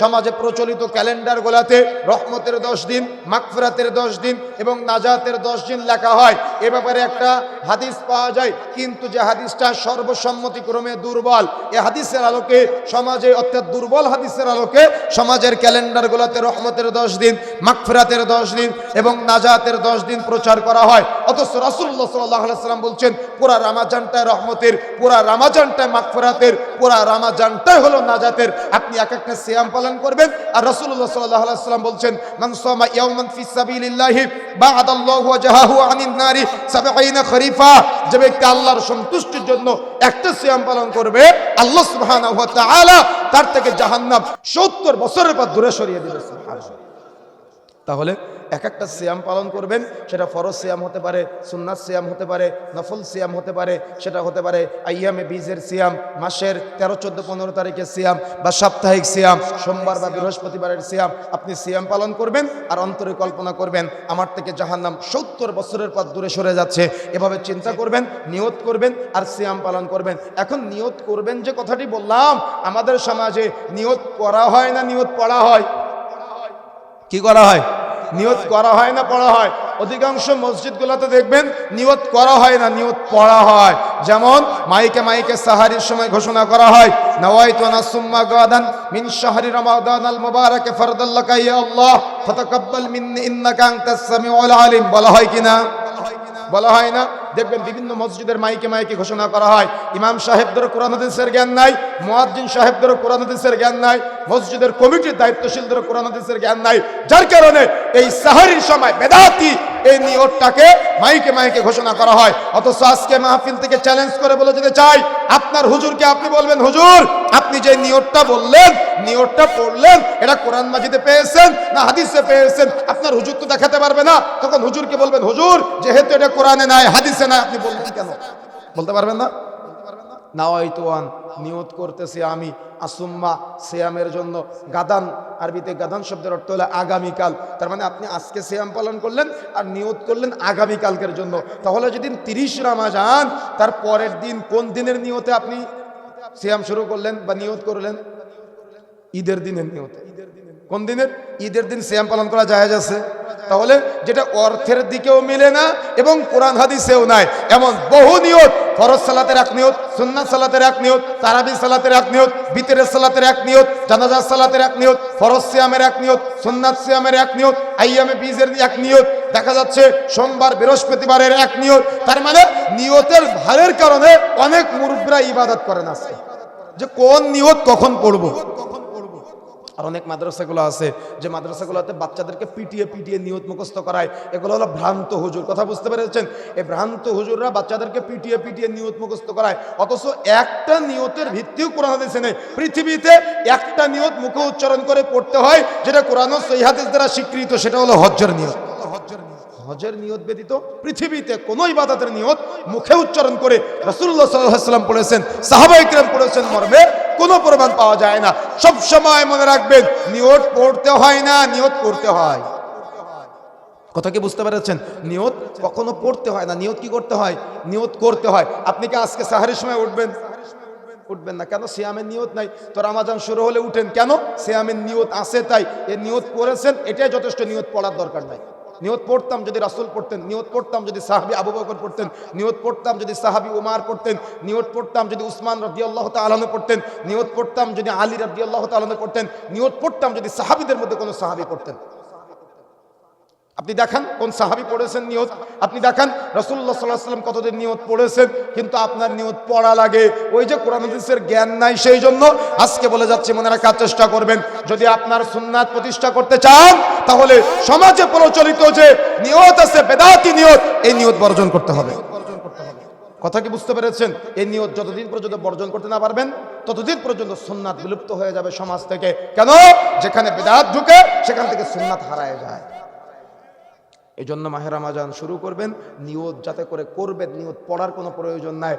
সমাজে প্রচলিত ক্যালেন্ডার গোলাতে রহমতের দশ দিন মাকফরাতের দশ দিন এবং নাজাতের দশ দিন লেখা হয়। এ ব্যাপারে একটা হাদিস পাওয়া যায়, কিন্তু যে হাদিসটা সর্বসম্মতিক্রমে দুর্বল, এ হাদিসের আলোকে সমাজে অর্থাৎ দুর্বল হাদিসের আলোকে সমাজের ক্যালেন্ডার গোলাতে রহমতের দশ দিন মাকফরাতের দশ দিন এবং নাজাতের দশ দিন প্রচার করা হয়। অথচ রাসুল্লাহ সাল্লাহ সাল্লাম বলছেন, পুরা রামাজানটায় রহমতের, পুরা রামাজানটায় মাকফরাতের পুরা রামাজানটাই হলো নাজাতের। আপনি এক একটা পালন করবেন। আর রসুল্লাহ সাল্লাহ সাল্লাম বলছেন মানসমা আনিন নারি 70 খরিফা, যে ব্যক্তি আল্লাহর সন্তুষ্টির জন্য একটা সিয়াম পালন করবে, আল্লাহ সুবহানাহু ওয়া তাআলা তার থেকে জাহান্নাম 70 বছরের পর দূরে সরিয়ে দিবে, সুবহানাল্লাহ। তাহলে এক একটা সিয়াম পালন করবেন, সেটা ফরজ সিয়াম হতে পারে, সুন্নাত সিয়াম হতে পারে, নফল সিয়াম হতে পারে, সেটা হতে পারে আইয়ামে বীজের সিয়াম, মাসের তেরো, চোদ্দ, পনেরো তারিখের সিয়াম বা সাপ্তাহিক সিয়াম, সোমবার বা বৃহস্পতিবারের সিয়াম, আপনি সিয়াম পালন করবেন আর অন্তরে কল্পনা করবেন, আমার থেকে জাহান্নাম সত্তর বছরের পর দূরে সরে যাচ্ছে। এভাবে চিন্তা করবেন, নিয়ত করবেন আর সিয়াম পালন করবেন। এখন নিয়ত করবেন যে কথাটি বললাম, আমাদের সমাজে নিয়ত করা হয় না নিয়ত পড়া হয়? কি করা হয়? নিয়ত করা হয় না, পড়া হয়। অধিকাংশ মসজিদগুলোতে দেখবেন নিয়ত করা হয় না, নিয়ত পড়া হয়। যেমন মাইকে মাইকে সাহারির সময় ঘোষণা করা হয়, নওয়াইতু নাসুম্মা গাদান মিন শাহরি রমাদান আল মুবারাক ফারদাল্লাকা ইয়া আল্লাহ, ফাতাকাব্বাল মিন্নি ইন্নাকা আনতাস সামিউল আলিম। বলা হয় কিনা বলা হয় না? দেখবেন বিভিন্ন মসজিদের মাইকে মাইকে ঘোষণা করা হয়, ইমাম সাহেবদের কোরআন জ্ঞান নাই, মোয়াজ্জিন সাহেবদেরও কোরআন হাদিসের জ্ঞান নাই, মসজিদের কমিটির দায়িত্বশীলদের কোরআন জ্ঞান নাই। যার কারণে এই সাহারির সময় বেদাতি এই নিয়তটাকে মাইকে মাইকে ঘোষণা করা হয়। অথচ আজকে মাহফিল থেকে চ্যালেঞ্জ করে বলে যেতে চাই, আপনার হুজুরকে আপনি বলবেন, হুজুর, আপনি যে নিয়তটা বললেন নিয়তটা পড়লেন, এটা কোরআন মাজিদে পেয়েছেন না হাদিসে পেয়েছেন, আপনার হুজুর তো দেখাতে পারবে না। তখন হুজুরকে বলবেন, হুজুর, যেহেতু এটা কোরআনে নাই, হাদিসে নাই, আপনি বললেন কেন? বলতে পারবেন না? নাওয়াইতুয়ান নিয়ত করতেছি আমি। আসুম্মা সিয়ামের জন্য। গাদান, আরবিতে গাদান শব্দের অর্থ হলো আগামীকাল। তার মানে আপনি আজকে সিয়াম পালন করলেন আর নিয়ত করলেন আগামীকালকের জন্য। তাহলে যেদিন তিরিশ রামাজান, তার পরের দিন কোন দিনের নিয়তে আপনি সিয়াম শুরু করলেন বা নিয়ত করলেন? ঈদের দিনের নিয়তে। কোন দিনের? ঈদের দিন শ্যাম পালন করা জায়েজ আছে। তাহলে যেটা অর্থের দিকেও মিলে না এবং কোরআন হাদিসেও নাই। এমন বহু নিয়ত, ফরজ সালাতের এক নিয়ত, সুন্নাত সালাতের এক নিয়ত, তারাবি সালাতের এক নিয়ত, বিতরের সালাতের এক নিয়ত, জানাজার সালাতের এক নিয়ত, ফরজ সিয়ামের এক নিয়ত, সুন্নাত সিয়ামের এক নিয়ত, আইয়ামে বীজের এক নিয়ত, দেখা যাচ্ছে সোমবার বৃহস্পতিবারের এক নিয়ত। তার মানে নিয়তের ভারের কারণে অনেক মুরব্বীরা ইবাদত করেন আজকে। যে কোন নিয়ত কখন পড়ব? আর অনেক মাদ্রাসাগুলো আছে, যে মাদ্রাসাগুলোতে বাচ্চাদেরকে পিটিয়ে পিটিয়ে নিয়ত মুখস্থ করায়, এগুলো হলো ভ্রান্ত হুজুর। কথা বুঝতে পেরেছেন? এই ভ্রান্ত হুজুররা বাচ্চাদেরকে পিটিয়ে পিটিয়ে নিয়ত মুখস্থ করায়, অথচ একটা নিয়তের ভিত্তিও কোরআন হাদিসে নেই। পৃথিবীতে একটা নিয়ত মুখে উচ্চারণ করে পড়তে হয়, যেটা কোরআন ও সহিহ হাদিস দ্বারা স্বীকৃত, সেটা হলো হজ্জের নিয়ত। হজ্জের নিয়ত হজের নিয়ত ব্যতীত পৃথিবীতে কোনো ইবাদতের নিয়ত মুখে উচ্চারণ করে আলাইহি সাল্লাম পড়েছেন সাহাবায়ে কিরাম পড়েছেন মর্মে। কোনো প্রমাণ পাওয়া যায় না। সব সময় মনে রাখবেন, নিয়ত পড়তে হয় না, নিয়ত করতে হয়। কথা কি বুঝতে পেরেছেন? নিয়ত কখনো পড়তে হয় না। নিয়ত কি করতে হয়? নিয়ত করতে হয়। আপনি কি আজকে সাহারের সময় উঠবেন? উঠবেন না। কেন? সিয়ামের নিয়ত নাই। তো রামাজান শুরু হলে উঠেন। কেন? সিয়ামের নিয়ত আছে তাই। এ নিয়ত করেছেন এটাই যথেষ্ট। নিয়ত পড়ার দরকার নাই। নিয়ত পড়তাম যদি রাসুল পড়তেন, নিয়ত পড়তাম যদি সাহাবি আবু বকর পড়তেন, নিয়ত পড়তাম যদি সাহাবি উমার পড়তেন, নিয়ত পড়তাম যদি উসমান রদি আল্লাহ তালন পড়তেন, নিয়ত পড়তাম যদি আলী রদি আল্লাহ তালন পড়তেন, নিয়ত পড়তাম যদি সাহাবিদের মধ্যে কোনো সাহাবি পড়তেন। আপনি দেখান কোন সাহাবি পড়েছেন নিয়ত? আপনি দেখান রসুল্লাহ সাল্লাহ সাল্লাম কতদিন নিয়ত পড়েছেন? কিন্তু আপনার নিয়ত পড়া লাগে। ওই যে কোরআন হাদিসের জ্ঞান নাই সেই জন্য আজকে বলে যাচ্ছি, মনে রাখার চেষ্টা করবেন। যদি আপনার সুন্নাত প্রতিষ্ঠা করতে চান, তাহলে সমাজে প্রচলিত যে নিয়ত আছে, বেদাতি নিয়ত, এই নিয়ত বর্জন করতে হবে। কথা কি বুঝতে পেরেছেন? এই নিয়ত যতদিন পর্যন্ত বর্জন করতে না পারবেন, ততদিন পর্যন্ত সুন্নাত বিলুপ্ত হয়ে যাবে সমাজ থেকে। কেন? যেখানে বেদাত ঢুকে, সেখান থেকে সুন্নাত হারায় যায়। এই জন্য মাহের শুরু করবেন। নিয়ত যাতে করে করবেন নিয়ত পড়ার কোনো প্রয়োজন নাই।